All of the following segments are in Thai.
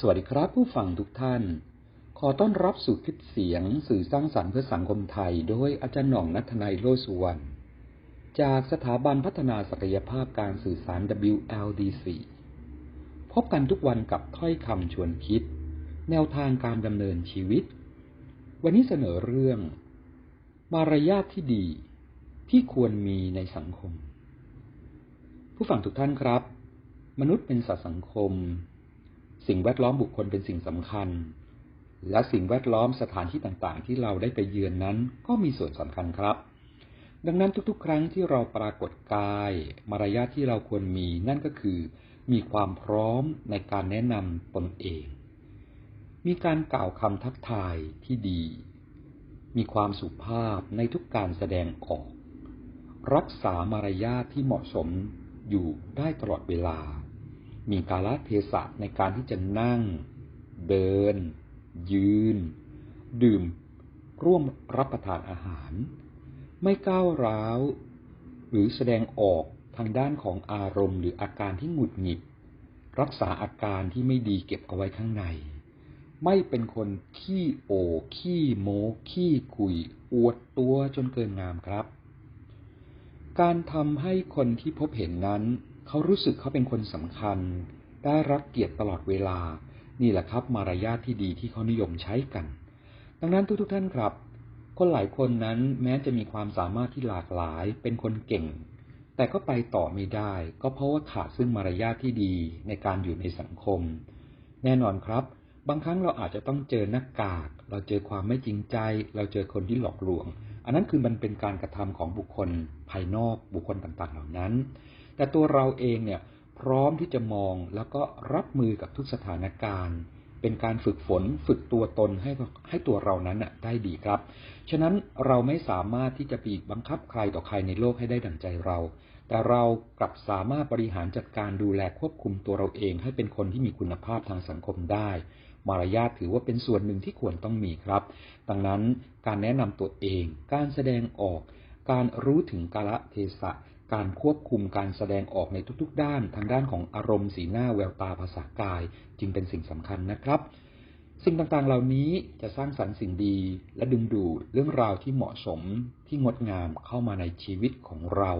สวัสดีครับผู้ฟังทุกท่าน ขอต้อนรับสู่คลิปเสียงสื่อสร้างสรรค์เพื่อสังคมไทย โดยอาจารย์หน่องนัทนายโลสุวรรณ จากสถาบันพัฒนาศักยภาพการสื่อสาร WLDC พบกันทุกวันกับถ้อยคำชวนคิด แนวทางการดำเนินชีวิต วันนี้เสนอเรื่อง มารยาทที่ดีที่ควรมีในสังคม ผู้ฟังทุกท่านครับ มนุษย์เป็นสัตว์สังคม สิ่งแวดล้อมบุคคลเป็นสิ่งสำคัญ และสิ่งแวดล้อมสถานที่ต่างๆ ที่เราได้ไปเยือนนั้นก็มีส่วนสำคัญครับ ดังนั้นทุกๆ ครั้งที่เราปรากฏกาย มารยาทที่เราควรมีนั่นก็คือ มีความพร้อมในการแนะนำตนเอง มีการกล่าวคำทักทายที่ดี มีความสุภาพในทุกการแสดงออก รักษามารยาทที่เหมาะสมอยู่ได้ตลอดเวลา มีกาลเทศะในการที่จะนั่ง เดิน ยืน ดื่ม ร่วมรับประทานอาหาร ไม่ก้าวร้าว หรือแสดงออกทางด้านของอารมณ์ หรืออาการที่หงุดหงิด รักษาอาการที่ไม่ดีเก็บเอาไว้ข้างใน ไม่เป็นคนขี้โอ ขี้โมขี้คุย อวดตัวจนเกินงามครับ การทำให้คนที่พบเห็นนั้น เขารู้สึกเขาเป็นคนสำคัญ ได้รับเกียรติตลอดเวลา นี่แหละครับมารยาทที่ดีที่เขานิยมใช้กัน ดังนั้นทุกๆท่านครับ คนหลายคนนั้นแม้จะมีความสามารถที่หลากหลาย เป็นคนเก่ง แต่ก็ไปต่อไม่ได้ ก็เพราะว่าขาดซึ่งมารยาทที่ดีในการอยู่ในสังคม แน่นอนครับ บางครั้งเราอาจจะต้องเจอหน้ากาก เราเจอความไม่จริงใจ เราเจอคนที่หลอกลวง อันนั้นคือมันเป็นการกระทำของบุคคลภายนอกบุคคลต่างๆ เหล่านั้น แต่ตัวเราเองเนี่ยพร้อมที่จะมองแล้วก็รับมือกับทุกสถานการณ์ เป็นการฝึกฝนฝึกตัวตนให้ให้ตัวเรานั้นน่ะได้ดีครับ ฉะนั้นเราไม่สามารถที่จะปีบังคับใครต่อใครในโลกให้ได้ดั่งใจเรา แต่เรากลับสามารถบริหารจัดการดูแลควบคุมตัวเราเอง ให้เป็นคนที่มีคุณภาพทางสังคมได้ มารยาทถือว่าเป็นส่วนหนึ่งที่ควรต้องมีครับ ดังนั้นการแนะนำตัวเอง การแสดงออก การรู้ถึงกาละเทศะ การควบคุมการแสดงออกในทุกๆ ด้านทางด้านของอารมณ์สีหน้าแววตาภาษากาย จึงเป็นสิ่งสำคัญนะครับ สิ่งต่างๆเหล่านี้จะสร้างสรรค์สิ่งดีและดึงดูดเรื่องราวที่เหมาะสมที่งดงามเข้ามาในชีวิตของเรา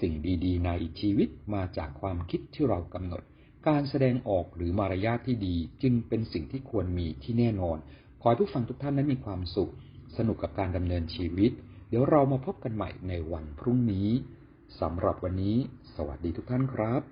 สิ่งดีๆ ในชีวิตมาจากความคิดที่เรากำหนด การแสดงออกหรือมารยาทที่ดีจึงเป็นสิ่งที่ควรมีที่แน่นอน ขอให้ผู้ฟังทุกท่านนั้นมีความสุข สนุกกับการดำเนินชีวิต ดี๋ยวเรามาพบกันใหม่ในวันพรุ่งนี้สำหรับวันนี้ สวัสดีทุกท่านครับ